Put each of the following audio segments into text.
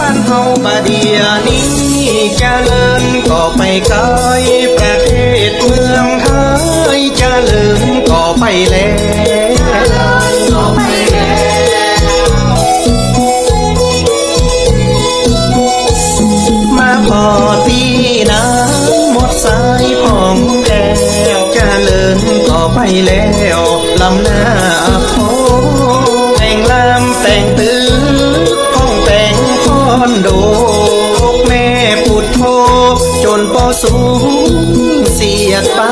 บ้านเฮาบาเดียนี้เจริญก็ไปไกลประเทศเมืองไทยเจริญก็ไปแล้วมาพอตีน้ำหมดสายผ่องแก้วเจริญก็ไปแล้วลำหน้า โดแม่ปุดโทจนปอสูงเสียดป้า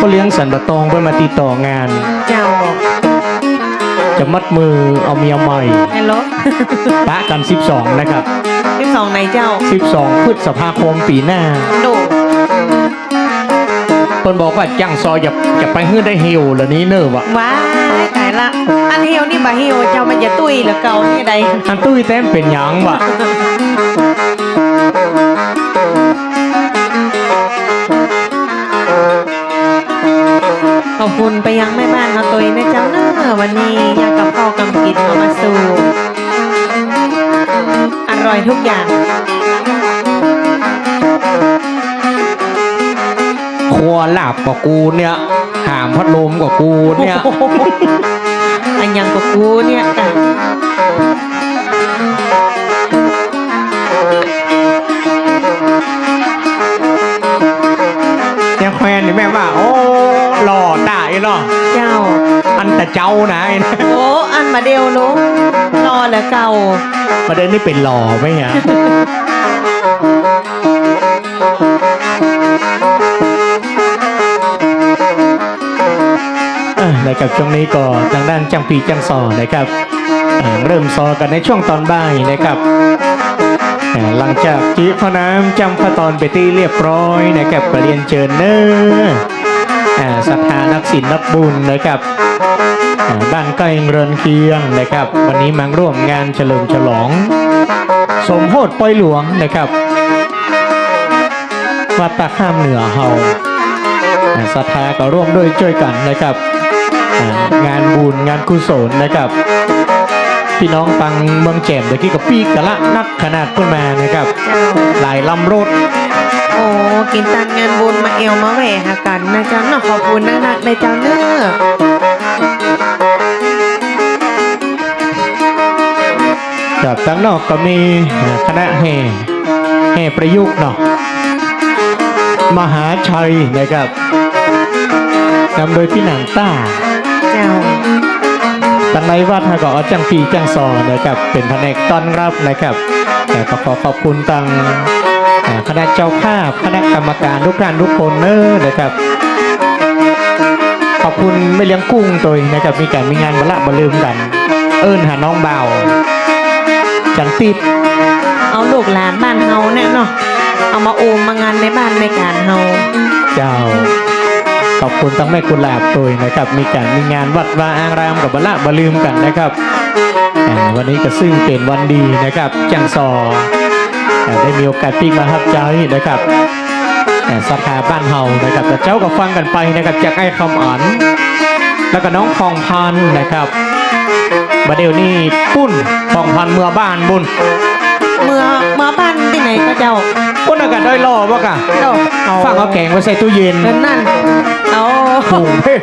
ก็เลี้ยงสันปะตองเพื่อมาติดต่องาน เจ้า จะมัดมือเอาเมียใหม่ฮัลโหลปะกัน 12 นะครับที่สองไหนเจ้า 12พฤษภาคมปีหน้า โดเพิ่นบอกว่าจังซออย่าจะไปฮื้อได้เหี่ยวเหล่านี้เนอะวะว้ายตายละอันเฮียวนี่บ่เฮียวเจ้ามันจะตุ้ยหรือเก่านี่ใดอันตุ้ยแต้มเป็นหยังวะขอบคุณไปยังแม่บ้านมาตุยนะเจ้าเนอะวันนี้ยากับข้าวกำกินเอามาสู่อร่อยทุกอย่าง ครัวลาบกว่ากูเนี่ยหามพัดลมกว่ากูเนี่ยอันยังกับกูเนี่ยจ้ะเนี่ยแควนนี่แม่ว่าโอ้หล่อตายเนาะเจ้า อันแต่เจ้านะไอ้นะโอ้อันมาเดียวเนุรอเหลือเก่าประเด็นนี่เป็นหล่อไหมฮะ นะครับช่วงนี้ก็ทางด้านจังปีจังซอนะครับเริ่มซอกันในช่วงตอนบ่ายนะครับหลังจากจีพน้ำจำขั้นตอนไปตีเรียบร้อยนะครับก็เรียนเชิญเนอร์อ่าสถานักศิลป์นักบุญนะครับบ้านใกล้เรือนเคียงนะครับ วันนี้มาร่วมงานเฉลิมฉลอง สมโพธิปอยหลวงนะครับวัดตาข้ามเหนือเฮาอ่าก็ร่วมด้วยช่วยกันนะครับ งานบุญงานกุศลนะครับ พี่น้องฟังเมืองแจ่มเมื่อกี้กับปีกะละนักขนาดเพื่อนมานะครับ เจ้า หลายลำรถโอ้ กินตันงานบุญมาเอวมาแหวหากันนะเจ้าเนาะขอบคุณนักๆเลยเจ้าเนอะจากทั้งนอกก็มีอ่าคณะแห่แห่ประยุกต์เนาะมหาชัยนะครับนำโดยพี่หนังต้าเจ้า ตังในวัดฮะก็เอาจังปีจังซอนะครับเป็นแผนกต้อนรับนะครับแต่ก็ขอขอบคุณตังอ่าคณะเจ้าภาพคณะกรรมการทุกท่านทุกคนเนอะนะครับ ขอบคุณไม่เลี้ยงกุ้งตัวเองนะครับมีการมีงานบละบลืมกัน เอิญหาน้องเบาวจังติดเอาลูกหลานบ้านเฮาเนี่ยเนาะเอามาโอมมางานในบ้านในการเฮาเจ้า ขอบคุณทั้งแม่กุหลาบตัวเองนะครับ มีการมีงานวัดวาอารามกับบละบลืมกันนะครับอ่าวันนี้ก็ซึ่งเป็นวันดีนะครับ จังซออ่าได้มีโอกาสปีกมาฮับใจนะครับอ่าสถาบ้านเฮานะครับแต่เจ้าก็ฟังกันไปนะครับจากไอ้คำอ่อนแล้วก็น้องคองพันธุ์นะครับบัดเดี๋ยวนี้ปุ้นคองพันธุ์เมื่อบ้านบุญเมื่อเมื่อบ้านที่ไหนก็เจ้าปุ้นอากาศได้รอบ่กะเจ้าฟังเอาแกงไว้ใส่ตู้เย็นเดินนั่นเอา โอ้เฮ้ย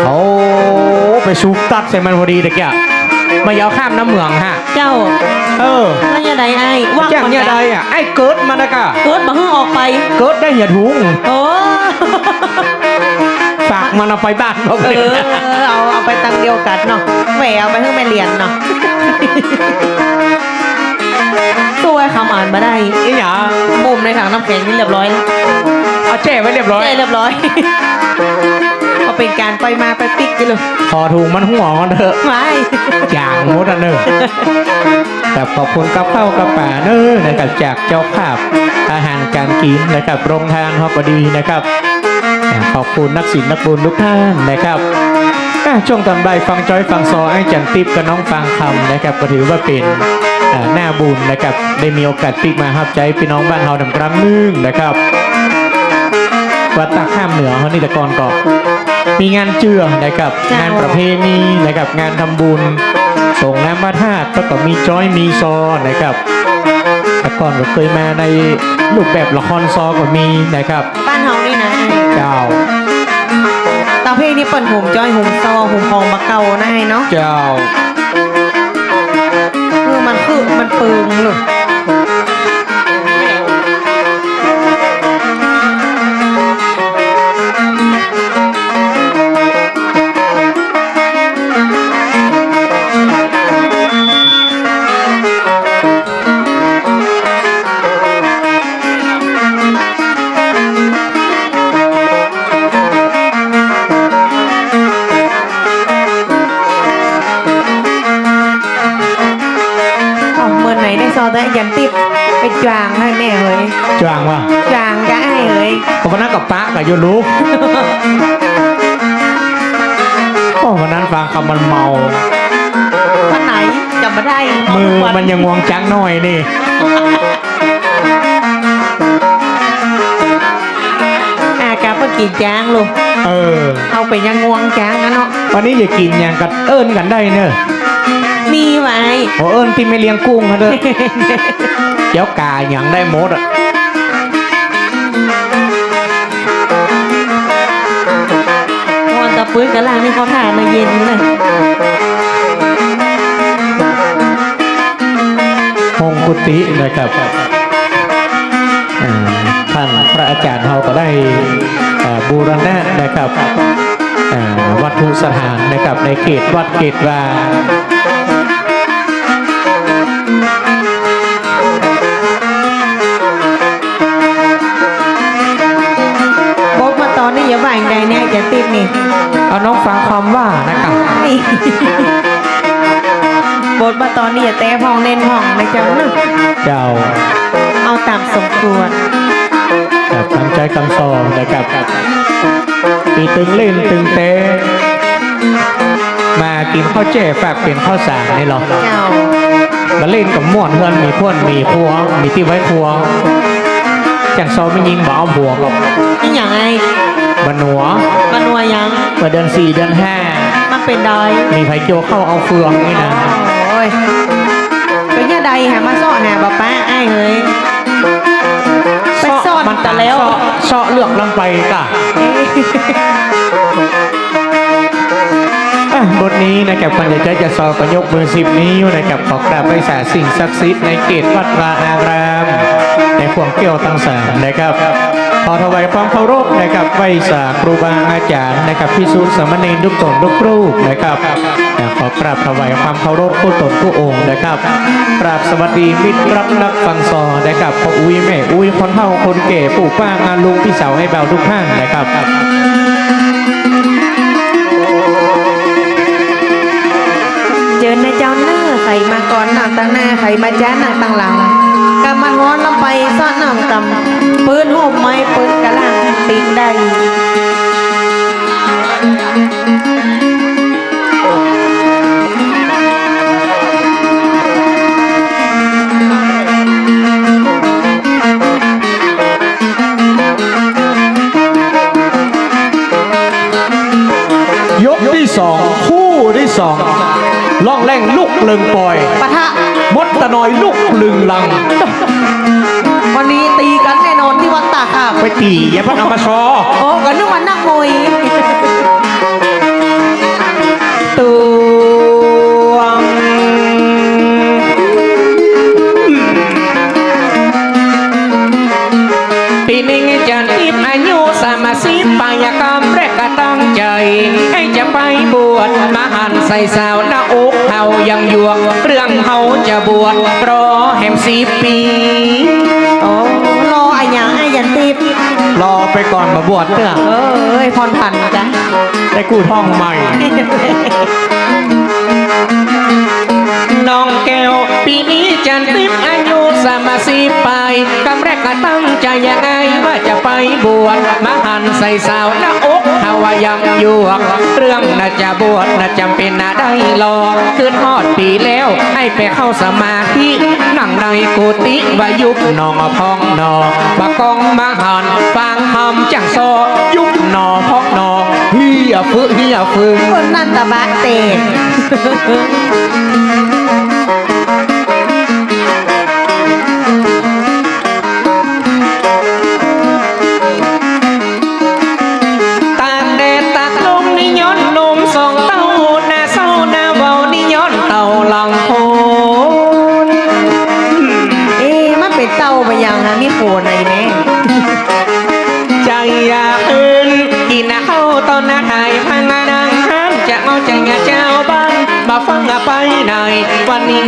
เขาไปซุปตัดใส่มันพอดีตะเกียะมายาวข้ามน้ำเหมืองฮะ เจ้าเออน่าจะใดไอ้ว่างแจ้งก่อนเนี่ยใดอะไอ้เกิดมานะกะเกิดมาเพิ่งออกไป เกิดได้อย่าถุงโอ้ฝากมันเอาไปบ้านเขาเอเลยอเอาเอาไปตังเดียวกันเนาะแหวเอาไปเพิ่งไปเรียนเนาะตัวคำอ่านมาได้ นี่หยามุมในถังน้ำแข็งนี่เรียบร้อยแล้ว เอาแจ้ไว้เรียบร้อยได้เรียบร้อยก็เป็นการไปมาไปปิกกันเลยขอถุงมันหัวมันเถอะไม่จางมดอันเนอะแต่ขอบคุณกับข้าวกับป่าเนอะนะครับจากเจ้าภาพอาหารการกินนะครับโรงทานฮอกดีนะครับอ่าขอบคุณนักศิลป์นักบุญทุกท่านนะครับอะช่วงตอนบ่ายฟังจอยฟังซอไอ้จันติบกับน้องฟังคำนะครับก็ถือว่าเป็นอ่าหน้าบุญนะครับได้มีโอกาสปิกมาฮับใจพี่น้องบ้านเฮาดำครั้งหนึงนะครับ วัดตาข้ามเหนือเขานี่แต่ก่อนก็มีงานเจือนะครับจ้างงานประเพณีนะครับงานทำบุญส่งน้ำมาธาตุแล้วก็มีจ้อยมีซอนะครับแต่ก่อนก็เคยมาในรูปแบบละครซอก็มีนะครับบ้านเฮานี่นะเจ้าตาเพลงนี่เปิดหุ่มจ้อยหุ่มซอหุ่มพองมาเก่านะไอ้เนาะเจ้าคือมันคือมันปึงหรือ ไหนได้ซอได้ยันติดไปจวางให้แม่เฮ้ยจางว่ะจวางก็ไอ้เฮ้ยก็วันนั้นกับป้ากับโยลูกโอ้วันนั้นฟังคำมันเมาวันไหนจำไม่ได้มือวัมันยังงวงจังหน่อยนี่อากาเพื่อกินจ้างลูกเออ เอาไปยังงวงจ้างนะเนาะ วันนี้อย่ากินอย่างกัดเอิญกันได้เนอะมีไว้ โอเอิญที่ไม่เลี้ยงกุ้งเขาเด้อเจ้ากาอย่างได้หมดอะวันตะปื้นกระล่างนี่เขาทานมาเย็นเลยมงกุตินะครับอ่าท่านพระอาจารย์เราก็ได้อ่าบูรณะนะครับอ่าวัตถุสถานนะครับในเขตวัดเขตวา เอาน้องฟังความว่านะครับไอ้บทมาตอนนี้อย่าแต้พองเน้นห้องนะจ๊ะนะเจ้าเอาตามสมควรแบบตั้งใจคำสอนนะครับปีตึงเล่นตึงเตะมากินข้าวเจ๊ฝากเป็นข้าวสารนี่หรอเจ้ามาเล่นกับม่วนเพื่อนมีพ่วนมีครัวมีที่ไว้ครัวอย่างซอไม่ยิงบ่เอาบวกหรอกนี่อย่างไง บันหนัวมานัวยังเมื่อเดือนสี่เดือนห้ามันเป็นดอยมีไผ่โจเข้าเอาเฟืองนี่นะโอ้ยเป็นยังใดหามาซ่อหาป้าป้าไอ้เฮ้ย ไปซ่อนมันแต่ตาแล้วเซาะเซาะเลือกลำไปก่ะอะบทนี้นะครับคนจะใจจะสอบประยกมือสิบนิ้วนะครับขอกราบไปสาสิ่งศักดิ์สิทธิ์ในเขตวัดวาอาราม ในขวงเกี่ยวตั้งสามนะครับขอถวายความเคารพนะครับไว้สาครูบาอาจารย์นะครับพิสูจน์สมณรทุกตนทุกรูปนะครับขอกราบถวายความเคารพผู้ตนผู้องค์นะครับกราบสวัสดีมิตรรักนักฟังซอนะครับพ่ออุ้ยแม่อุ้ยคนเฒ่าคนแก่ปู่ป้างานลุงพี่สาวให้เบาทุกท่านนะครับเจอในเจ้าเน้อไข่มาก่อนหนังตั้งหน้าไข่มาจ้าหนังตั้งหลัง มันฮ้อนลำไปซ่อนหนังตำปืนหมไม้ปืนกระลังติดได้ยกที่สองคู่ที่สอง ล่องแรงลุกลึงปล่อย ปะทะ มดตะนอยลุกลึงลัง วันนี้ตีกันแน่นอนที่วัดตากครับไปตีอย่าพักเอามาซอโอ้กันนึกว่านักมวยตวงปีนี้จะอีบอายุสามสิบปายกรรมแรกก็ตั้งใจ ให้จะไปบวชมาหันใส่สาว วชรอแหมสิบปีโอ้รอไอ้หยังไอ้ยันติดรอไปก่อนมาบวชเถอะเอ้ยพรพันธุ์จ้ะได้กู้ท่องใหม่ น้องแก้วปีนี้จันทิพย์อายุสมาสีไปกำแรกก็ตั้งใจยังไงว่าจะ ไปบวชมาหันใส่สาวหน้าอกหาว่ายังยวก เรื่องน่าจะบวชน่าจำเป็นน่าได้รอคืนทอดปีแล้ว ให้ไปเข้าสมาธินั่งในกุฏิวายุบหนองพองหนอบากองมาหันฟังคำจังซอยุบหนอพองหนอเฮียฟื้เฮียฟื้คนนั่นตะบะเตน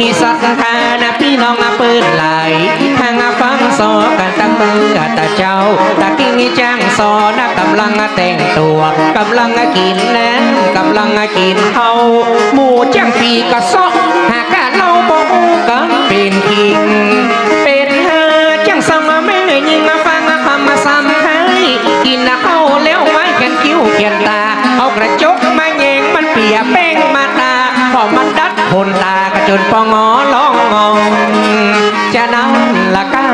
มีสัตว์ทานะพี่น้องอาปืนไหลทางอาฟังสอกันตั้งเบื่อตาเจ้าตากิ้งนี่จ้างสอนะกำลังแต่งตัวกำลังกินแหนกำลังกินเขาหมูจ้างปีกระซอกหากกะเล่าบอกกันเป็นคิงเป็นหาจังสังมาแม่ยิงมาฟังมาคำมาซ้ำให้กินเข้าแล้วไม้กันคิ้วเขียนตาเอากระจกมาแยงมันเปียแป้งมาตาพอมันดัดคนตา จนปองอร้องงองจะนั่งละกา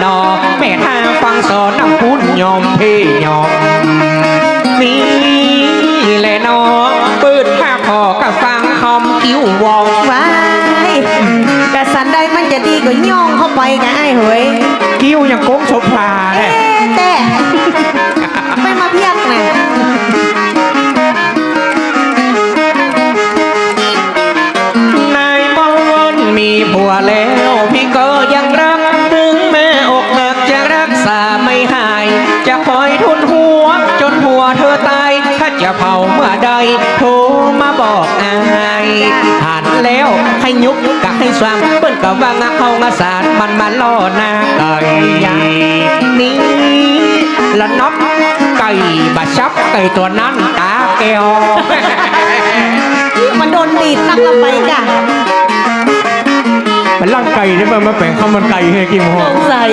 หนอแม่ทางฟังสอนน้ำพุนยอมพี่ยอมนี่แหละน้องเปิดผ้าคอกับฟังคอมคิ้ววองว้ายกระสันได้มันจะดีกว่าย่องเข้าไปไงไอ้เฮ้ยคิ้วยังโค้งโซฟาเลเสว่างเปิ้นก็ว่างาเข้ามาสารมันมาล่อหน้าไก่นี่ละน็อตไก่บะชับไก่ตัวนั้นตาแก้วมันโดนดีดนักละไปจ้ะมันร่างไก่ได้ป่ะมาแปลงข้าวมันไก่ให้กินหสอมงสั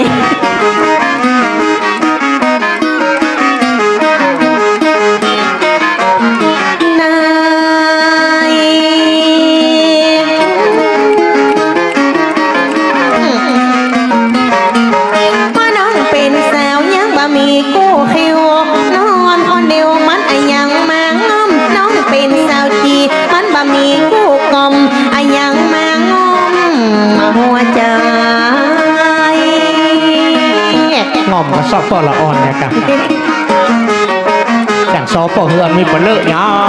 งอบซอปอละอ่อนเนี่ยกันอย่างซอปอเฮือนมีเปลือกเนาะ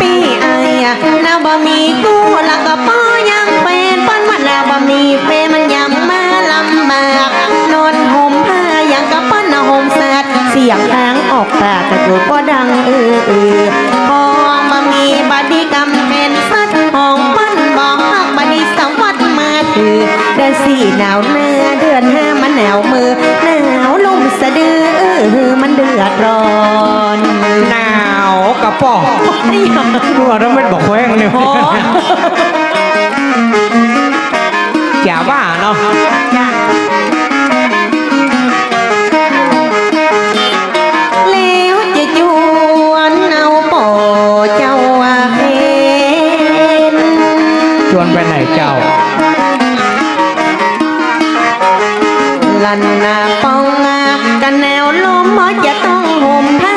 ปีไอ้อะนาบะมีกู้แล้วก็ปอยังเป็นปั้นมันนาบะมีเฟมันยังมาลำบากนอนห่มผ้ายังกับปั้นนะห่มแสดเสียงทางออกปากกระจุดก็ดังเออเออ สี่หนาวเนื้อเดือนห้ามันหนาวมือหนาวลมสะดือเออมันเดือดร้อนหนาวกระป๋องไอ้หยังรัวแล้วไม่บอกแว้งเนี่ยโอ้อย่าว่าเนาะ ลันนาปองกันแนวลมมอจะต้องห่มผ้า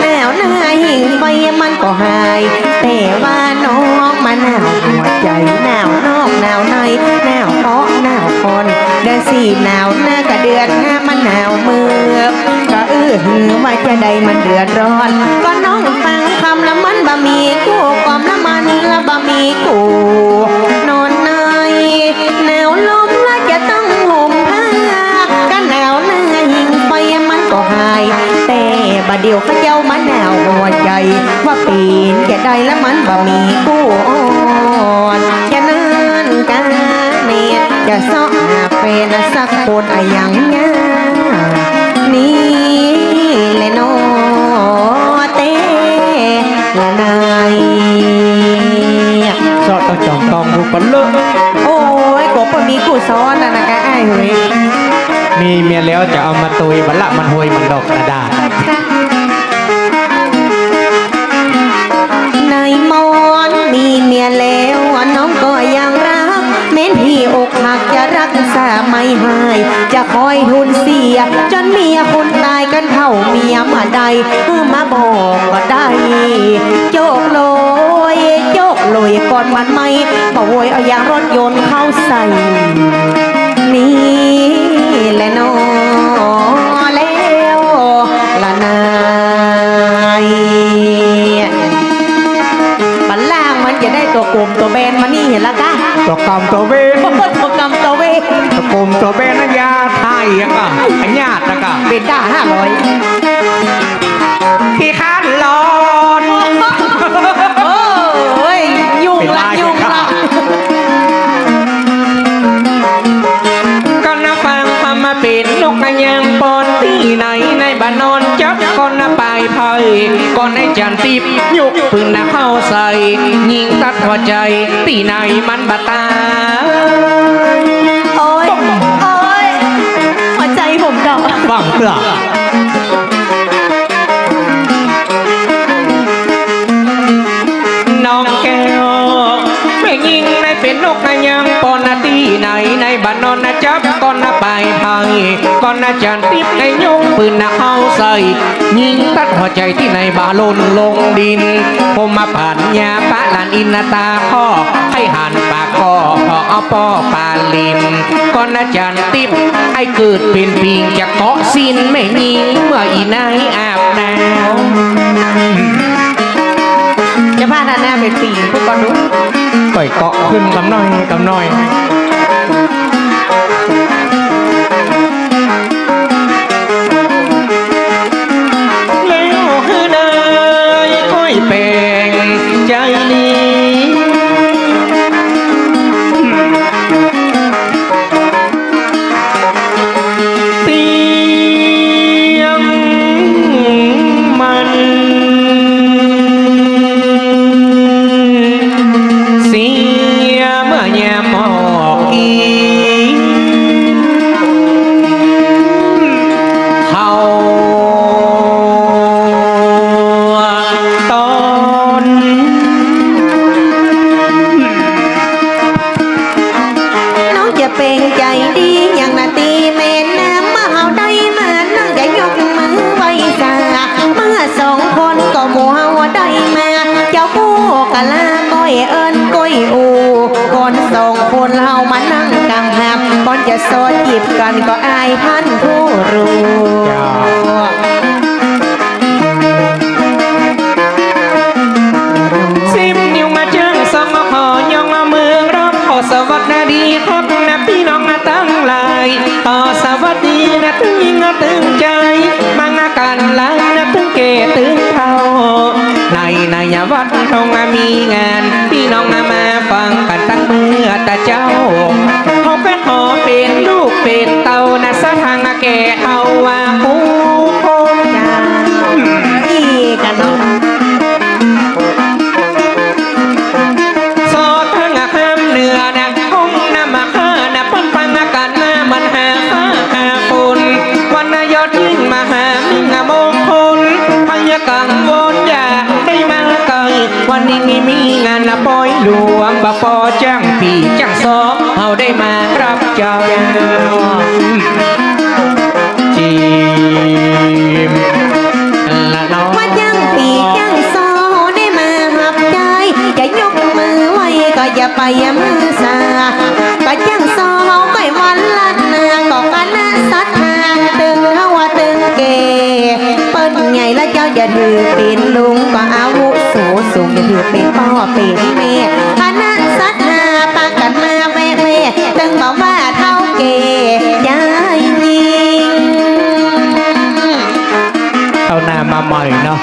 แนวหน้าหิ่งไฟมันก็หาย แต่ว่าน้องมาหนาวหัวใจหนาวนอกหนาวในหนาวเพราะหนาวคนเดือนสี่หนาวหน้าก็เดือนหน้ามันหนาวมือก็เออหือว่าจะได้มันเดือดร้อนก็ เดียวเขาเจ้ามันหนาวหัวใจ ว่าปีนแกได้แล้วมันบ่มีกู้อ่อย่านานกันเนียจะซอกหาเป็นสักคนอะยัง ตัวกลมตัวแบนมานี่เห็นละกะตัวกำตัวเวนตัวกำตัวเวตัวกลมตัวเวนนันยาไทยอะก็อันญาติอะก็เป็นด้าห้าร้อยพี่คันร้อนโอ้ยยุ่งเป็นละลายยุ่งครับละก็นับฟังพามาเป็นนกกระยังปอนที่ไหนในบ้านนอนจับก่อนนะไปไพ่ก่อนในจันติบยกปืนนะเข้าใส่ยิงตัดหัวใจที่ไหนมันบาตายโอ้ยโอ้ยหัวใจผมดอกฟังเพื่อน้องแก้วไม่ยิงในเป็นนกกระยังปอนนาตีไหนในบ้านนอนนะจับก่อนนะ ไปไพ่ก่อนนะจันติบในยกปืนนะเข้าใส่ยิงตัดหัวใจที่ในบาลนลงดิน ผมมาผ่านยาปะลานอินนาตาข้อให้หันปากคอพอเอาปอปาลินก่อนอาจารย์ติบให้เกิดเป็นปิงจะเกาะสินไม่ยิงเมื่ออีนายอาบน้จะพาด้านหน้าเป็นปีพวกก่อนดูำก่อยเกาะขึ้นกำน้อยกำน้อยามานั่งกังหับก่อนจะสอดหยิบกันก็อายท่านผู้รู้สิบนิ้วมาเจิงสองมาขอยองมาเมืองรอบขอสวัสดีครับนะพี่น้องนะตั้งหลายขอสวัสดีนะตึงยิงนะตึงใจมางากันหลังนะตึงเกตึงเท่าในในวัดทองมีงานพี่น้อง ฟังกันตั้งเมื่อแต่เจ้าเขาเป็นหอเป็นลูกเป็นเต่านะสะทางแก่เอาว่าผู้ วันนี้มีมีงานนะปอยหลวงบะปอจ้างปีจ้างซอเอาได้มารับเจ้าจีมละน้องว่าจังปีจังโซได้มาหับใจจะยกมือไว้ก็อย่าไปย่ามือสาก็จังโซไปวันละนาก็กันนะสัทธาตึงเฮาว่าตึงเกเปิ้นไงละเจ้าอย่าถือป็นลุงก็เอา สูงอย่าถือเป็นพ่อเป็นแม่คณะสัทธาปากันมาแม่แม่ตึงบอกว่าเท่าเกยายยิงเอาหน้ามาใหม่เนาะ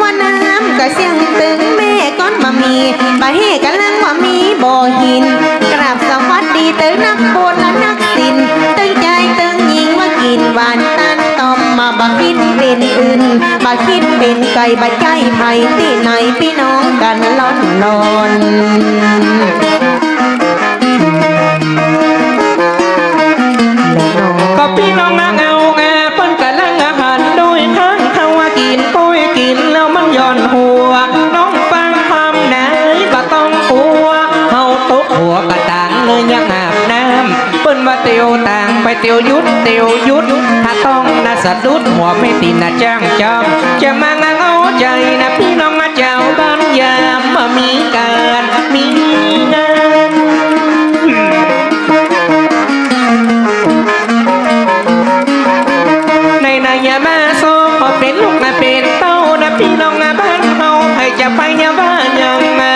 ว่าน้ำก็เสียงตึงแม่ก้อนมามีบเฮกันลังว่ามีบ่อหิน กราบสวัสดีตึงนักโบนและนักศิลป์ตึงใจตึงยิงว่ากินหวานตัน บะคิดเป็นอื่นบะคิดเป็นไก่บะใจไผ่ที่ไหนพี่น้องกันล้อนลอนก็พี่น้องงาเงาแงเปิ้นกะลังอาหารโดยทั้งเขาว่ากินก้อยกินแล้วมันย่อนหัว น้องฟังคำไหนบ่ต้องกลัวเฮาตกหัวกระต่างเลยยังอาบน้ำเปิ้นว่าเตียวต่างไปเตียวยุดเตียวยุดถ้าต้อง สะดุดหัวไม่ตีน่าจ้างจอมจะมางาเอาใจนะพี่น้องมาเจ้าบ้านยามมามีการมีงานในนายามาโซพอเป็นลูกนาเป็นเต้านะพี่น้องนาบ้านเฮาให้จะไปยาบ้านยังมา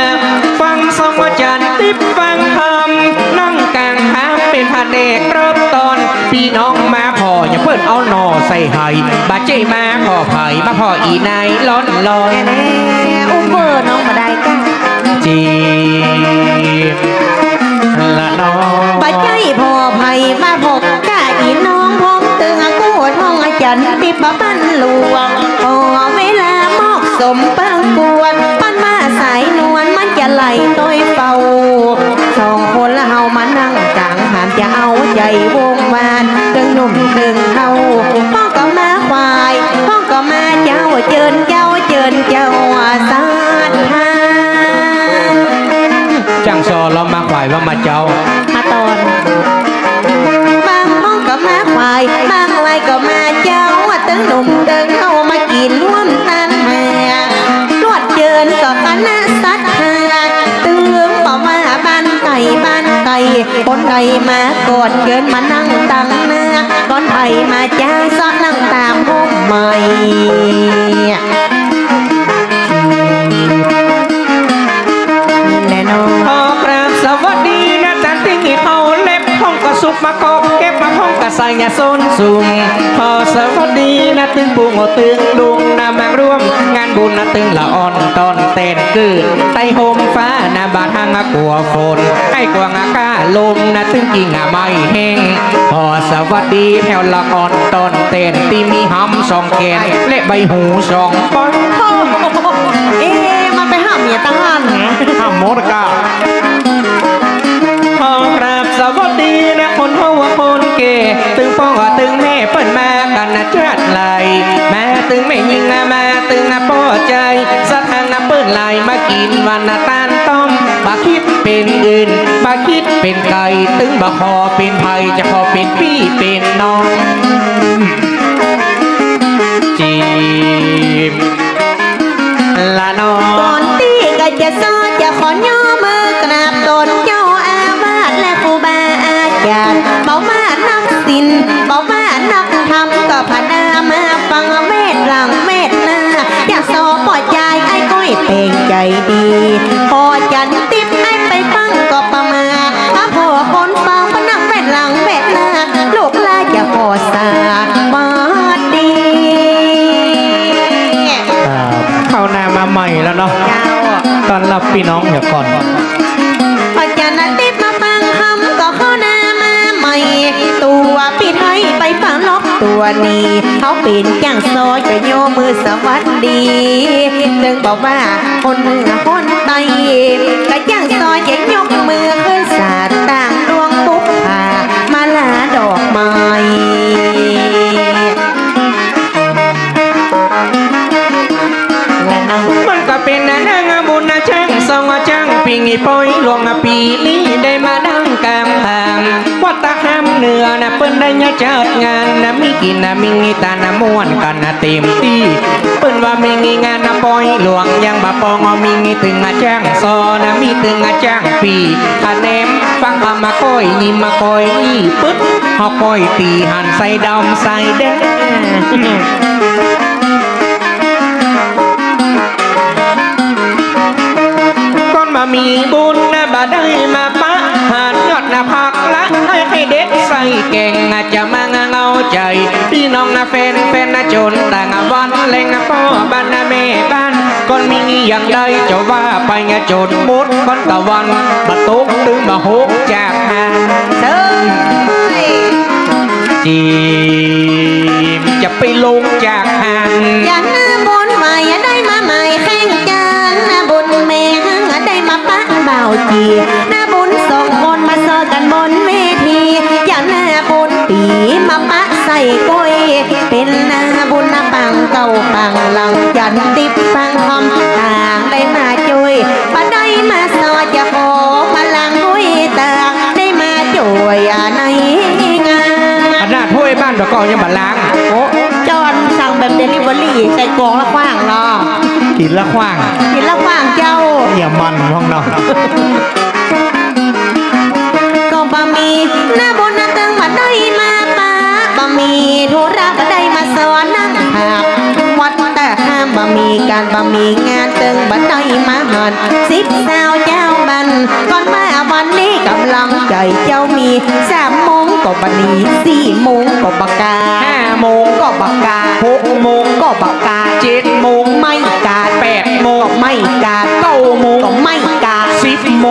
ฟังสองวจันทร์ติบฟังคำนั่งกลางทางเป็นพระเอกเริ่มตอนพี่น้อง เอาหนอใส่ไห้บาดเจมาขอไผ่มาพออีนายร้อนลอยแน่ๆอุ้มเบอร์น้องมาได้ก้าจีบละน้องปัจจัยพอไผ่มาพบกะอีน้องพบตึงกู้ท่องอาจารย์ติบบ้านหลวงพอเวลามอกสมเปิ้งกวนปั้นมาสายนวลมันจะไหลต้อยเฝ้าสองคนละเฮามานั่งกลางหามจะเอาใจว ญเจ้าสาดทาจังซอเรามาขวายว่ามาเจ้า มาตอน บางห้องก็มาควาย บางไรก็มาเจ้าว่าตึงหนุ่มเดินเข้ามากินร่วมตันหารวดเจินก็คณะสัตว์หาตึงบอกว่าบ้านไก่บ้านไก่คนไก่มากอดเกินมานั่งตังหน้าก้อนไผ่มาจ้าซอดนั่งตามพุ่มใหม่ ขอกราบสวัสดีนะจันที่มีเขาเล็บห้องก็สุกมากอบเก็บมาห้องก็ใส่ยาส้นสูงขอสวัสดีนะตึงบุงอตึงลุงนามาร่วม งานบุญนะตึงละอ่อนตอนเต้นกืนไตโฮมฟ้านาบาทางอะกลัวฝนไอ้กวางอากาลมนะตึงกิ่งอะไม่แห้งขอสวัสดีแถวละอ่อนตอนเต้นที่มีหำสองแขนและใบหูสองปอน มันไปหาเมียตั้งหันไงห้ามมดกาขอกราบสวัสดีนะคนพ่อว่าคนเกตึงพ่อตึงแม่เปิ้นมากันนะจัดไหลแม่ตึงแม่ยิงนะมาตึงนะพ่อใจสะทางนะเปิ้นไหลมากินวันนะตานต้มบาคิดเป็นอื่นบาคิดเป็นไก่ตึงบาคอเป็นไผ่จะขอเป็นพี่เป็นน้องจีบ ซอจะขอย่อมือกราบตนเจ้าอาวาสและครูบาอาจารย์เบามานักศิลป์เบามานักธรรมก็พนามาฟังเวทหลังเวทหน้าอยากสอบปอดใจไอ้ก้อยเพลงใจดี พอจันติบไอ้ไปฟัง รับพี่น้องเดี๋ยวก่อนพอจะนัดติดมาฟังคำก็เข้าหน้ามาใหม่ ตัวพี่ไทยไปฟังล็อกตัวนี้เขาเป็นจ้างซอยก็โยมือสวัสดีถึงบอกว่าคนเหนือคนใต้ก็จ้างซอยจะยกมือขึ้น ปิงปอยหลวงปีนี้ได้มาดังกางทางวัดตาห้ามเหนือนะเปิ้นได้ยะจัดงานนะมีกินนะมีงีตานะม่วนกันนะเต็มที่เปิ้นว่ามีงีงานนะปอยหลวงยังบะปองเอามีงีตึงอะจ้างซอนะมีตึงอะจ้างปีคะแนนฟังคำมาก้อยยิ้มมาก้อยนี่ปึ๊ดเฮาก้อยตีหันใส่ดำใส่แดง มามีบุญนะบ่ได้มาปะหานยอดนะพักละให้ให้เด็กใส่เก่งนะจะมาเอาใจพี่น้องนะแฟนแฟนนะจนต่างวันแรงนะพ่อบ้านนะแม่บ้านก่อนมีอย่างใดจะว่าไปงะจนมุดก่อนตะวันบัตุกตึงมาหกจากหาเด้อจีมจะไปลงจากหันอย่าหน้าบนม่อย่า จีหน้าบุญสองคนมาเซอกันบนเวที อย่าหน้าบุญปีมาปะใส่ก้อยเป็นนาบุญน้าปังเก่าปังหลังยันติบปังคอมต่างได้มาจุยปะได้มาซอจะโผพลังกุ้ยต่างได้มาจุยในงานขนาดถ้วยบ้านตะกกอนยังบัดล้างโอ้จอนสั่งแบบเดลิเวอรี่ใส่กล่องละขว้างเนาะกินละขว้างกินละ อย่ามันห้องเนาะก็บะมีหน้าบน มีการบ่มีงานตึงบันไดมาหอนสิบสาวเจ้าบันก่อนมาวันนี้กำลังใจเจ้ามีสามโมงก็บันนี้สี่โมงก็บักกาห้าโมงก็บักกาหกโมงก็บักกาเจ็ดโมงไม่กาแปดโมงไม่กาเก้าโมงก็ไม่กาสิบโมง